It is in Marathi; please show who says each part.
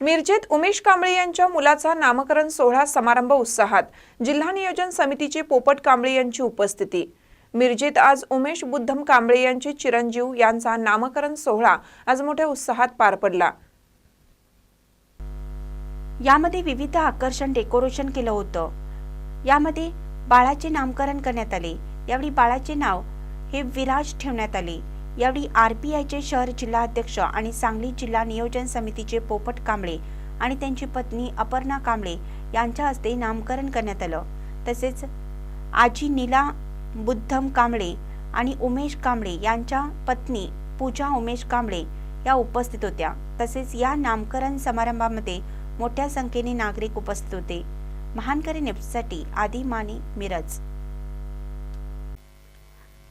Speaker 1: मिरजेत उमेश कांबळे यांच्या मुलाचा नामकरण सोहळा समारंभ उत्साहात. जिल्हा नियोजन समितीचे पोपट कांबळे यांची उपस्थिती. मिरजेत आज उमेश बुद्धम कांबळे यांचे चिरंजीव यांचा नामकरण सोहळा आज मोठ्या उत्साहात पार पडला.
Speaker 2: यामध्ये विविध आकर्षण डेकोरेशन केलं होतं. यामध्ये बाळाचे नामकरण करण्यात आले. यावेळी बाळाचे नाव हे विराज ठेवण्यात आले. यावेळी आर पी आयचे शहर जिल्हा अध्यक्ष आणि सांगली जिल्हा नियोजन समितीचे पोपट कांबळे आणि त्यांची पत्नी अपर्णा कांबळे यांच्या हस्ते नामकरण करण्यात आलं. तसेच आजी नीला बुद्धम कांबळे आणि उमेश कांबळे यांच्या पत्नी पूजा उमेश कांबळे या उपस्थित होत्या. तसेच या नामकरण समारंभामध्ये मोठ्या संख्येने नागरिक उपस्थित होते. महानकरी नेप्ससाठी आदी माने मिरज.